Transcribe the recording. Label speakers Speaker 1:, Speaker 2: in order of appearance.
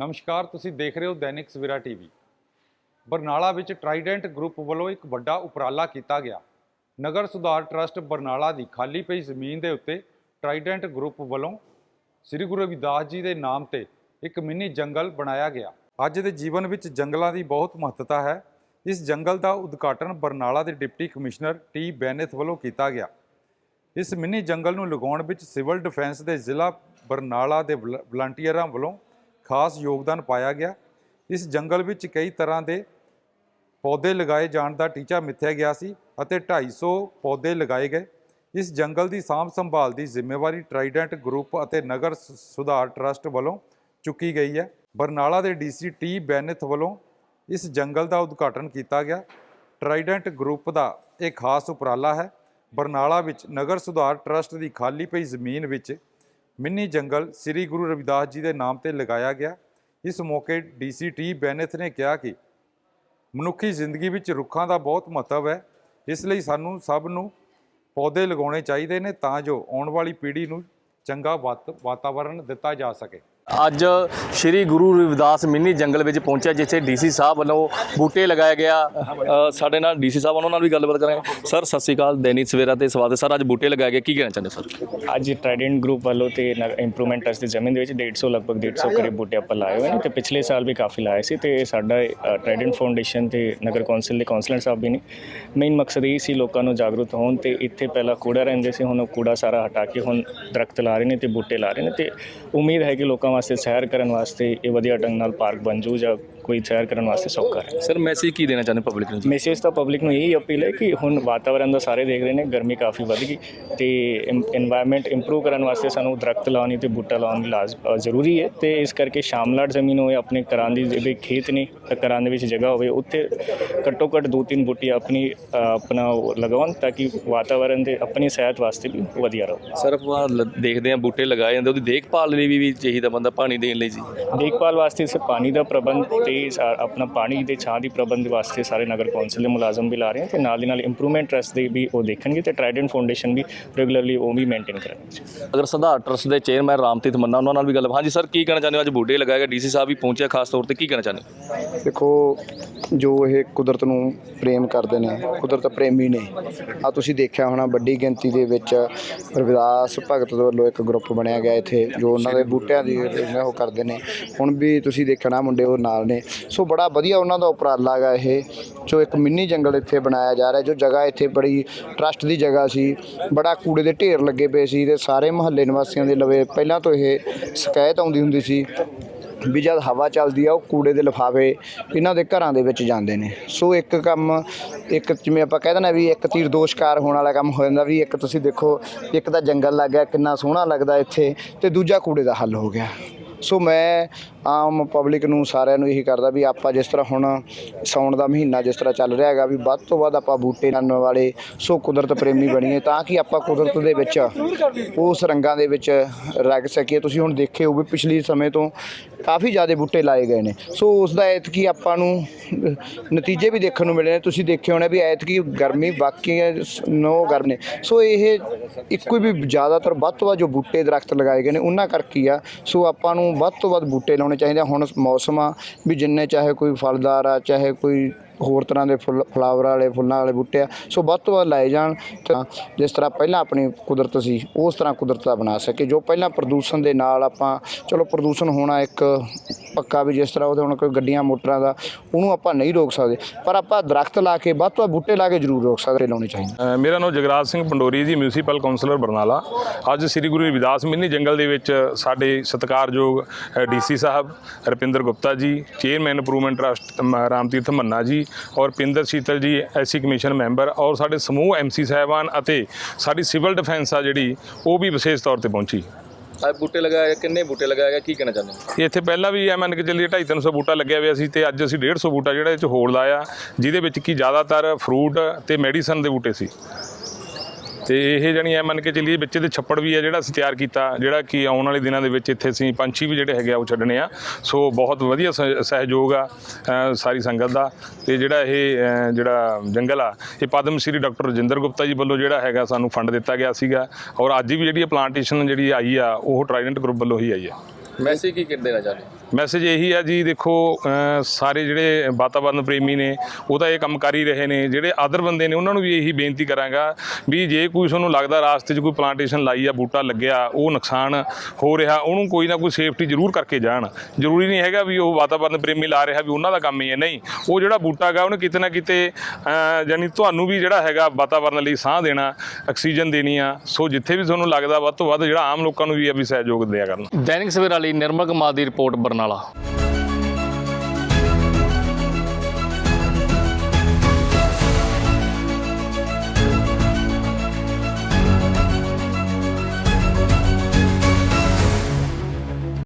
Speaker 1: ਨਮਸਕਾਰ, ਤੁਸੀਂ ਦੇਖ ਰਹੇ ਹੋ ਦੈਨਿਕ ਸਵੇਰਾ ਟੀਵੀ। ਬਰਨਾਲਾ ਵਿੱਚ ਟਰਾਈਡੈਂਟ ਗਰੁੱਪ ਵੱਲੋਂ ਇੱਕ ਵੱਡਾ ਉਪਰਾਲਾ ਕੀਤਾ ਗਿਆ। ਨਗਰ ਸੁਧਾਰ ਟਰਸਟ ਬਰਨਾਲਾ ਦੀ ਖਾਲੀ ਪਈ ਜ਼ਮੀਨ ਦੇ ਉੱਤੇ ਟਰਾਈਡੈਂਟ ਗਰੁੱਪ ਵੱਲੋਂ ਸ੍ਰੀ ਗੁਰੂ ਰਵਿਦਾਸ ਜੀ ਦੇ ਨਾਮ ਤੇ ਇੱਕ ਮਿੰਨੀ ਜੰਗਲ ਬਣਾਇਆ ਗਿਆ। ਅੱਜ ਦੇ ਜੀਵਨ ਵਿੱਚ ਜੰਗਲਾਂ ਦੀ ਬਹੁਤ ਮਹੱਤਤਾ ਹੈ। ਇਸ ਜੰਗਲ ਦਾ ਉਦਘਾਟਨ ਬਰਨਾਲਾ ਦੇ ਡਿਪਟੀ ਕਮਿਸ਼ਨਰ ਟੀ ਬੈਨੇਥ ਵੱਲੋਂ ਕੀਤਾ ਗਿਆ। ਇਸ ਮਿੰਨੀ ਜੰਗਲ ਨੂੰ ਲਗਾਉਣ ਵਿੱਚ ਸਿਵਲ ਡਿਫੈਂਸ ਦੇ ਜ਼ਿਲ੍ਹਾ ਬਰਨਾਲਾ ਦੇ ਵਲ- ਵਲੰਟੀਅਰਾਂ ਵੱਲੋਂ ਖਾਸ ਯੋਗਦਾਨ ਪਾਇਆ ਗਿਆ। ਇਸ ਜੰਗਲ ਵਿੱਚ ਕਈ ਤਰ੍ਹਾਂ ਦੇ ਪੌਦੇ ਲਗਾਏ ਜਾਣ ਦਾ ਟੀਚਾ ਮਿੱਥਿਆ ਗਿਆ ਸੀ ਅਤੇ 250 ਪੌਦੇ ਲਗਾਏ ਗਏ। ਇਸ ਜੰਗਲ ਦੀ ਸਾਂਭ ਸੰਭਾਲ ਦੀ ਜ਼ਿੰਮੇਵਾਰੀ ਟਰਾਈਡੈਂਟ ਗਰੁੱਪ ਅਤੇ ਨਗਰ ਸੁਧਾਰ ਟਰਸਟ ਵੱਲੋਂ ਚੁੱਕੀ ਗਈ ਹੈ। ਬਰਨਾਲਾ ਦੇ ਡੀਸੀ ਟੀ ਬੈਨਿਥ ਵੱਲੋਂ ਇਸ ਜੰਗਲ ਦਾ ਉਦਘਾਟਨ ਕੀਤਾ ਗਿਆ। ਟਰਾਈਡੈਂਟ ਗਰੁੱਪ ਦਾ ਇਹ ਖਾਸ ਉਪਰਾਲਾ ਹੈ। ਬਰਨਾਲਾ ਵਿੱਚ ਨਗਰ ਸੁਧਾਰ ਟਰਸਟ ਦੀ ਖਾਲੀ ਪਈ ਜ਼ਮੀਨ ਵਿੱਚ ਮਿੰਨੀ ਜੰਗਲ ਸ੍ਰੀ ਗੁਰੂ ਰਵਿਦਾਸ ਜੀ ਦੇ ਨਾਮ ਤੇ ਲਗਾਇਆ ਗਿਆ। ਇਸ ਮੌਕੇ ਡੀਸੀ ਟੀ ਬੈਨਿਥ ਨੇ ਕਿਹਾ ਕਿ ਮਨੁੱਖੀ ਜ਼ਿੰਦਗੀ ਵਿੱਚ ਰੁੱਖਾਂ ਦਾ ਬਹੁਤ ਮਹੱਤਵ ਹੈ। ਇਸ ਲਈ ਸਾਨੂੰ ਸਭ ਨੂੰ ਪੌਦੇ ਲਗਾਉਣੇ ਚਾਹੀਦੇ ਨੇ ਤਾਂ ਜੋ ਆਉਣ ਵਾਲੀ ਪੀੜ੍ਹੀ ਨੂੰ ਚੰਗਾ ਵਾਤ- ਵਾਤਾਵਰਣ ਦਿੱਤਾ ਜਾ ਸਕੇ।
Speaker 2: ਅੱਜ ਸ਼੍ਰੀ ਗੁਰੂ ਰਵਿਦਾਸ ਮਿੰਨੀ ਜੰਗਲ ਵਿੱਚ ਪਹੁੰਚਿਆ, ਜਿੱਥੇ ਡੀਸੀ ਸਾਹਿਬ ਵੱਲੋਂ ਬੂਟੇ ਲਗਾਇਆ ਗਿਆ। ਸਾਡੇ ਨਾਲ ਡੀਸੀ ਸਾਹਿਬ ਉਹਨਾਂ ਨਾਲ ਵੀ ਗੱਲਬਾਤ ਕਰਾਂਗੇ। ਸਰ, ਸਤਿ ਸ਼੍ਰੀ ਅਕਾਲ, ਦੈਨਿਕ ਸਵੇਰਾ ਤੇ ਸਵਾਗਤ ਸਰ, ਅੱਜ ਬੂਟੇ ਲਗਾਏ ਗਏ, ਕੀ ਕਹਿਣਾ ਚਾਹੁੰਦੇ ਸਰ?
Speaker 3: ਅੱਜ ਟ੍ਰਾਈਡੈਂਟ ਗਰੁੱਪ ਵੱਲੋਂ ਤੇ ਇੰਪਰੂਵਮੈਂਟ ਟਰਸਟ ਦੀ ਜ਼ਮੀਨ ਦੇ ਵਿੱਚ 150 ਲਗਭਗ 150 ਕਰੀਬ ਬੂਟੇ ਆਪਾਂ ਲਾਏ ਹੋਏ ਨੇ ਤੇ ਪਿਛਲੇ ਸਾਲ ਵੀ ਕਾਫੀ ਲਾਏ ਸੀ ਤੇ ਸਾਡਾ ਟ੍ਰਾਈਡੈਂਟ ਫਾਊਂਡੇਸ਼ਨ ਤੇ ਨਗਰ ਕੌਂਸਲ ਦੇ ਕੌਂਸਲਰ ਸਾਹਿਬ ਵੀ ਨੇ। ਮੇਨ ਮਕਸਦ ਇਹ ਸੀ ਲੋਕਾਂ ਨੂੰ ਜਾਗਰੂਕ ਹੋਣ ਤੇ ਇੱਥੇ ਪਹਿਲਾਂ ਕੂੜਾ ਰਹਿੰਦੇ ਸੀ, ਹੁਣ ਉਹ ਕੂੜਾ ਸਾਰਾ ਹਟਾ ਕੇ ਹੁਣ ਦਰਖਤ ਲਾ ਰਹੇ ਨੇ ਤੇ ਬੂਟੇ ਲਾ ਰਹੇ ਨੇ ਤੇ ਉਮੀਦ ਹੈ ਕਿ ਲੋਕਾਂ ਵਾਸਤੇ ਸੈਰ ਕਰਨ ਵਾਸਤੇ ਇਹ ਵਧੀਆ ਢੰਗ ਨਾਲ ਪਾਰਕ ਬਣ ਜੂ ਜਾਂ ਕੋਈ ਸੈਰ ਕਰਨ ਵਾਸਤੇ ਸੌਖਾ ਹੈ।
Speaker 2: ਸਰ ਮੈਸੇਜ ਕੀ ਦੇਣਾ ਚਾਹੁੰਦੇ ਪਬਲਿਕ ਨੂੰ
Speaker 3: ਮੈਸੇਜ ਤਾਂ ਪਬਲਿਕ ਨੂੰ ਇਹੀ ਅਪੀਲ ਹੈ ਕਿ ਹੁਣ ਵਾਤਾਵਰਨ ਦਾ ਸਾਰੇ ਦੇਖ ਰਹੇ ਨੇ ਗਰਮੀ ਕਾਫੀ ਵੱਧ ਗਈ ਤੇ এনवायरमेंट ਇੰਪਰੂਵ ਕਰਨ ਵਾਸਤੇ ਸਾਨੂੰ ਦਰਖਤ ਲਾਉਣੀ ਤੇ ਬੂਟਾ ਲਾਉਣੀ ਜ਼ਰੂਰੀ ਹੈ ਤੇ ਇਸ ਕਰਕੇ ਸ਼ਾਮਲਾੜ ਜ਼ਮੀਨ ਹੋਏ ਆਪਣੇ ਘਰਾਂ ਦੀ ਜਿਹੜੇ ਖੇਤ ਨੇ ਤਾਂ ਘਰਾਂ ਦੇ ਵਿੱਚ ਜਗ੍ਹਾ ਹੋਵੇ ਉੱਥੇ ਘੱਟੋ ਘੱਟ ਦੋ ਤਿੰਨ ਬੂਟੀ ਆਪਣੀ ਆਪਣਾ ਲਗਾਉਣ ਤਾਂ ਕਿ ਵਾਤਾਵਰਨ ਦੇ ਆਪਣੀ ਸਿਹਤ ਵਾਸਤੇ ਵੀ ਵਧੀਆ ਰਹੋ।
Speaker 2: ਸਰ ਆਪਾਂ ਦੇਖਦੇ ਆ ਬੂਟੇ ਲਗਾਏ ਜਾਂਦੇ ਉਹਦੀ ਦੇਖਭਾਲ ਲਈ ਵੀ ਚਾਹੀਦਾ ਬੰਦਾ ਪਾਣੀ ਦੇਣ ਲਈ ਜੀ।
Speaker 3: ਦੇਖਭਾਲ ਵਾਸਤੇ ਸੇ ਪਾਣੀ ਦਾ ਪ੍ਰਬੰਧ ਤੇ ਸਾ- ਆਪਣਾ ਪਾਣੀ ਦੇ ਛਾਂ ਦੀ ਪ੍ਰਬੰਧ ਵਾਸਤੇ ਸਾਰੇ ਨਗਰ ਕੌਂਸਲ ਦੇ ਮੁਲਾਜ਼ਮ ਵੀ ਲਾ ਰਹੇ ਹਨ ਤੇ ਨਾਲ ਦੀ ਨਾਲ ਇੰਪਰੂਵਮੈਂਟ ਟਰਸਟ ਦੇ ਵੀ ਉਹ ਦੇਖਣਗੇ ਤੇ ਟ੍ਰਾਈਡੈਂਟ ਫਾਊਂਡੇਸ਼ਨ ਵੀ ਰੈਗੂਲਰਲੀ ਉਹ ਵੀ ਮੇਨਟੇਨ ਕਰਨਗੇ।
Speaker 2: ਅਗਰ ਸੁਧਾਰ ਟਰਸਟ ਦੇ ਚੇਅਰਮੈਨ ਰਾਮਤੀਤ ਮੰਨਾ ਉਹਨਾਂ ਨਾਲ ਵੀ ਗੱਲ ਹਾਂਜੀ ਸਰ ਕੀ ਕਹਿਣਾ ਚਾਹੁੰਦੇ ਹੋ? ਅੱਜ ਬੂਟੇ ਲਗਾਏ ਗਏ ਡੀਸੀ ਸਾਹਿਬ ਵੀ ਪਹੁੰਚਿਆ ਖਾਸ ਤੌਰ ਤੇ ਕੀ ਕਹਿਣਾ ਚਾਹੁੰਦੇ?
Speaker 4: ਦੇਖੋ ਜੋ ਇਹ ਕੁਦਰਤ ਨੂੰ ਪ੍ਰੇਮ ਕਰਦੇ ਨੇ ਕੁਦਰਤ ਪ੍ਰੇਮੀ ਨੇ ਆ ਤੁਸੀਂ ਦੇਖਿਆ ਹੋਣਾ ਵੱਡੀ ਗਿਣਤੀ ਦੇ ਵਿੱਚ ਰਵਿਦਾਸ ਭਗਤ ਵੱਲੋਂ ਇੱਕ ਗਰੁੱਪ ਬਣਿਆ ਗਿਆ ਇੱਥੇ ਜੋ ਉਹਨਾਂ ਦੇ ਬੂਟਿਆਂ ਦੀ ਉਹ ਕਰਦੇ ਨੇ। ਹੁਣ ਵੀ ਤੁਸੀਂ ਦੇਖਣਾ ਮੁੰਡੇ ਉਹ ਨਾਲ ਨੇ। ਸੋ ਬੜਾ ਵਧੀਆ ਉਹਨਾਂ ਦਾ ਉਪਰਾਲਾ ਗਾ ਇਹ, ਜੋ ਇੱਕ ਮਿੰਨੀ ਜੰਗਲ ਇੱਥੇ ਬਣਾਇਆ ਜਾ ਰਿਹਾ, ਜੋ ਜਗ੍ਹਾ ਇੱਥੇ ਬੜੀ ਟਰਸਟ ਦੀ ਜਗ੍ਹਾ ਸੀ, ਬੜਾ ਕੂੜੇ ਦੇ ਢੇਰ ਲੱਗੇ ਪਏ ਸੀ ਤੇ ਸਾਰੇ ਮੁਹੱਲੇ ਨਿਵਾਸੀਆਂ ਦੇ ਲਵੇ, ਪਹਿਲਾਂ ਤੋਂ ਇਹ ਸ਼ਿਕਾਇਤ ਆਉਂਦੀ ਹੁੰਦੀ ਸੀ ਵੀ ਜਦ ਹਵਾ ਚੱਲਦੀ ਆ, ਉਹ ਕੂੜੇ ਦੇ ਲਿਫਾਫੇ ਇਹਨਾਂ ਦੇ ਘਰਾਂ ਦੇ ਵਿੱਚ ਜਾਂਦੇ ਨੇ। ਸੋ ਇੱਕ ਕੰਮ, ਇੱਕ ਜਿਵੇਂ ਆਪਾਂ ਕਹਿ ਦਿੰਦੇ ਵੀ ਇੱਕ ਤੀਰ ਦੋ ਸ਼ਿਕਾਰ ਹੋਣ ਵਾਲਾ ਕੰਮ ਹੋ ਜਾਂਦਾ, ਵੀ ਇੱਕ ਤੁਸੀਂ ਦੇਖੋ, ਇੱਕ ਤਾਂ ਜੰਗਲ ਲੱਗ ਗਿਆ, ਕਿੰਨਾ ਸੋਹਣਾ ਲੱਗਦਾ ਇੱਥੇ ਤੇ ਦੂਜਾ ਕੂੜੇ ਦਾ ਹੱਲ ਹੋ ਗਿਆ। ਸੋ ਮੈਂ ਆਮ ਪਬਲਿਕ ਨੂੰ ਸਾਰਿਆਂ ਨੂੰ ਇਹੀ ਕਰਦਾ ਵੀ ਆਪਾਂ ਜਿਸ ਤਰ੍ਹਾਂ ਹੁਣ ਸਾਉਣ ਦਾ ਮਹੀਨਾ ਜਿਸ ਤਰ੍ਹਾਂ ਚੱਲ ਰਿਹਾ ਹੈਗਾ ਵੀ ਵੱਧ ਤੋਂ ਵੱਧ ਆਪਾਂ ਬੂਟੇ ਲਾਉਣ ਵਾਲੇ ਸੋ ਕੁਦਰਤ ਪ੍ਰੇਮੀ ਬਣੀਏ ਤਾਂ ਕਿ ਆਪਾਂ ਕੁਦਰਤ ਦੇ ਵਿੱਚ ਉਸ ਰੰਗਾਂ ਦੇ ਵਿੱਚ ਰਗ ਸਕੀਏ। ਤੁਸੀਂ ਹੁਣ ਦੇਖੇ ਹੋਵੇ ਪਿਛਲੇ ਸਮੇਂ ਤੋਂ ਕਾਫੀ ਜ਼ਿਆਦਾ ਬੂਟੇ ਲਾਏ ਗਏ ਨੇ। ਸੋ ਉਸ ਦਾ ਐਤਕੀ ਆਪਾਂ ਨੂੰ ਨਤੀਜੇ ਵੀ ਦੇਖਣ ਨੂੰ ਮਿਲੇ ਨੇ। ਤੁਸੀਂ ਦੇਖੇ ਹੋਣੇ ਵੀ ਐਤਕੀ ਗਰਮੀ ਬਾਕੀ ਨੋ ਗਰਮ ਨੇ। ਸੋ ਇਹ ਇੱਕੋ ਹੀ ਵੀ ਜ਼ਿਆਦਾਤਰ ਵੱਧ ਤੋਂ ਵੱਧ ਜੋ ਬੂਟੇ ਦਰਖਤ ਲਗਾਏ ਗਏ ਨੇ, ਉਹਨਾਂ ਕਰਕੇ ਆ। ਸੋ ਆਪਾਂ ਨੂੰ ਵੱਧ ਤੋਂ ਵੱਧ ਬੂਟੇ ਲਾਉਣੇ ਚਾਹੀਦੇ ਹੁਣ ਮੌਸਮ ਆ ਵੀ ਜਿੰਨੇ ਚਾਹੇ ਕੋਈ ਫਲਦਾਰ ਆ ਚਾਹੇ ਕੋਈ ਹੋਰ ਤਰ੍ਹਾਂ ਦੇ ਫੁੱਲ ਫਲਾਵਰ ਵਾਲੇ ਫੁੱਲਾਂ ਵਾਲੇ ਬੂਟੇ ਆ। ਸੋ ਵੱਧ ਤੋਂ ਵੱਧ ਲਾਏ ਜਾਣ ਤਾਂ ਜਿਸ ਤਰ੍ਹਾਂ ਪਹਿਲਾਂ ਆਪਣੀ ਕੁਦਰਤ ਸੀ ਉਸ ਤਰ੍ਹਾਂ ਕੁਦਰਤ ਦਾ ਬਣਾ ਸਕੇ। ਜੋ ਪਹਿਲਾਂ ਪ੍ਰਦੂਸ਼ਣ ਦੇ ਨਾਲ ਆਪਾਂ ਚਲੋ ਪ੍ਰਦੂਸ਼ਣ ਹੋਣਾ ਇੱਕ ਪੱਕਾ ਵੀ ਜਿਸ ਤਰ੍ਹਾਂ ਉਹਦੇ ਹੁਣ ਕੋਈ ਗੱਡੀਆਂ ਮੋਟਰਾਂ ਦਾ ਉਹਨੂੰ ਆਪਾਂ ਨਹੀਂ ਰੋਕ ਸਕਦੇ। ਪਰ ਆਪਾਂ ਦਰਖਤ ਲਾ ਕੇ ਵੱਧ ਤੋਂ ਵੱਧ ਬੂਟੇ ਲਾ ਕੇ ਜ਼ਰੂਰ ਰੋਕ ਸਕਦੇ ਲਾਉਣੇ ਚਾਹੀਦੇ।
Speaker 5: ਅ, ਮੇਰਾ ਨਾਮ ਜਗਰਾਜ ਸਿੰਘ ਪੰਡੋਰੀ ਜੀ ਮਿਊਨਿਸਪਲ ਕਾਉਂਸਲਰ ਬਰਨਾਲਾ। ਅੱਜ ਸ੍ਰੀ ਗੁਰੂ ਰਵਿਦਾਸ ਮਿੰਨੀ ਜੰਗਲ ਦੇ ਵਿੱਚ ਸਾਡੇ ਸਤਿਕਾਰਯੋਗ DC Sahib Rapinder Gupta ji chairman improvement trust Ramtirath Manna ji ਔਰ ਪਿੰਦਰ ਸ਼ੀਤਲ ਜੀ ਐਸਸੀ ਕਮਿਸ਼ਨ ਮੈਂਬਰ ਔਰ ਸਾਡੇ ਸਮੂਹ ਐਮਸੀ ਸਾਹਿਬਾਨ ਅਤੇ ਸਾਡੀ ਸਿਵਲ ਡਿਫੈਂਸ ਆ ਜਿਹੜੀ ਉਹ ਵੀ ਵਿਸ਼ੇਸ਼ ਤੌਰ ਤੇ ਪਹੁੰਚੀ।
Speaker 2: ਅੱਜ ਬੂਟੇ ਗਏ ਕਿੰਨੇ ਬੂਟੇ ਲਗਾਏ ਗਏ ਕੀ ਕਹਿਣਾ ਚਾਹੁੰਦੇ ਹੋ?
Speaker 5: ਇੱਥੇ ਪਹਿਲਾਂ ਵੀ ਐ ਮੰਨ ਕੇ ਚੱਲੀਏ 250 300 ਬੂਟਾ ਲੱਗਿਆ ਹੋਇਆ ਸੀ ਤੇ ਅੱਜ ਅਸੀਂ 150 ਬੂਟਾ ਜਿਹੜਾ ਇਹ ਚ ਹੋਲ ਲਾਇਆ ਜਿਹਦੇ ਵਿੱਚ ਕੀ ਜ਼ਿਆਦਾਤਰ ਫਰੂਟ ਤੇ ਮੈਡੀਸਨ ਦੇ ਬੂਟੇ ਸੀ। ਤੇ ਇਹ ਜਣੀ ਐ ਮੰਨ ਕੇ ਚੱਲੀਏ ਵਿੱਚ ਦੇ ਛੱਪੜ ਵੀ ਆ ਜਿਹੜਾ ਅਸੀਂ ਤਿਆਰ ਕੀਤਾ, ਜਿਹੜਾ ਕਿ ਆਉਣ ਵਾਲੇ ਦਿਨਾਂ ਦੇ ਵਿੱਚ ਇੱਥੇ ਅਸੀਂ ਪੰਛੀ ਵੀ ਜਿਹੜੇ ਹੈਗੇ ਆ ਉਹ ਛੱਡਣੇ ਆ। ਸੋ ਬਹੁਤ ਵਧੀਆ ਸਹਿ- ਸਹਿਯੋਗ ਆ ਸਾਰੀ ਸੰਗਤ ਦਾ। ਤੇ ਜਿਹੜਾ ਇਹ ਜਿਹੜਾ ਜੰਗਲ ਆ, ਇਹ ਪਦਮ ਸ਼੍ਰੀ ਡਾਕਟਰ ਰਜਿੰਦਰ ਗੁਪਤਾ ਜੀ ਵੱਲੋਂ ਜਿਹੜਾ ਹੈਗਾ ਸਾਨੂੰ ਫੰਡ ਦਿੱਤਾ ਗਿਆ ਸੀਗਾ। ਔਰ ਅੱਜ ਵੀ ਜਿਹੜੀ ਪਲਾਂਟੇਸ਼ਨ ਜਿਹੜੀ ਆਈ ਆ, ਉਹ ਟ੍ਰਾਈਡੈਂਟ ਗਰੁੱਪ ਵੱਲੋਂ ਹੀ ਆਈ ਆ।
Speaker 2: ਮੈਸੇਜ ਕੀ ਦੇਣਾ ਚਾਹੁੰਦੇ?
Speaker 5: ਮੈਸੇਜ ਇਹੀ ਆ ਜੀ, ਦੇਖੋ ਸਾਰੇ ਜਿਹੜੇ ਵਾਤਾਵਰਨ ਪ੍ਰੇਮੀ ਨੇ, ਉਹ ਤਾਂ ਇਹ ਕੰਮ ਕਰ ਹੀ ਰਹੇ ਨੇ। ਜਿਹੜੇ ਆਦਰ ਬੰਦੇ ਨੇ, ਉਹਨਾਂ ਨੂੰ ਵੀ ਇਹੀ ਬੇਨਤੀ ਕਰਾਂਗਾ ਵੀ ਜੇ ਕੋਈ ਤੁਹਾਨੂੰ ਲੱਗਦਾ ਰਾਸਤੇ 'ਚ ਕੋਈ ਪਲਾਂਟੇਸ਼ਨ ਲਾਈ ਆ, ਬੂਟਾ ਲੱਗਿਆ, ਉਹ ਨੁਕਸਾਨ ਹੋ ਰਿਹਾ, ਉਹਨੂੰ ਕੋਈ ਨਾ ਕੋਈ ਸੇਫਟੀ ਜ਼ਰੂਰ ਕਰਕੇ ਜਾਣ। ਜ਼ਰੂਰੀ ਨਹੀਂ ਹੈਗਾ ਵੀ ਉਹ ਵਾਤਾਵਰਨ ਪ੍ਰੇਮੀ ਲਾ ਰਿਹਾ ਵੀ ਉਹਨਾਂ ਦਾ ਕੰਮ ਹੀ ਹੈ, ਨਹੀਂ। ਉਹ ਜਿਹੜਾ ਬੂਟਾ ਹੈਗਾ, ਉਹਨੇ ਕਿਤੇ ਨਾ ਕਿਤੇ, ਅਹ ਤੁਹਾਨੂੰ ਵੀ ਜਿਹੜਾ ਹੈਗਾ ਵਾਤਾਵਰਨ ਲਈ ਸਾਹ ਦੇਣਾ, ਆਕਸੀਜਨ ਦੇਣੀ ਆ। ਸੋ ਜਿੱਥੇ ਵੀ ਤੁਹਾਨੂੰ ਲੱਗਦਾ, ਵੱਧ ਤੋਂ ਵੱਧ ਜਿਹੜਾ ਆਮ ਲੋਕਾਂ ਨੂੰ ਵੀ ਆ ਵੀ ਸਹਿਯੋਗ ਦਿਆ ਕਰਨ।
Speaker 2: ਦੈਨਿਕ ਸਵੇਰਾ ਲਈ ਨਿਰਮਲ ਕੁਮਾਰ ਦੀ ਰਿਪੋਰਟ ਬਰਨਾਲਾ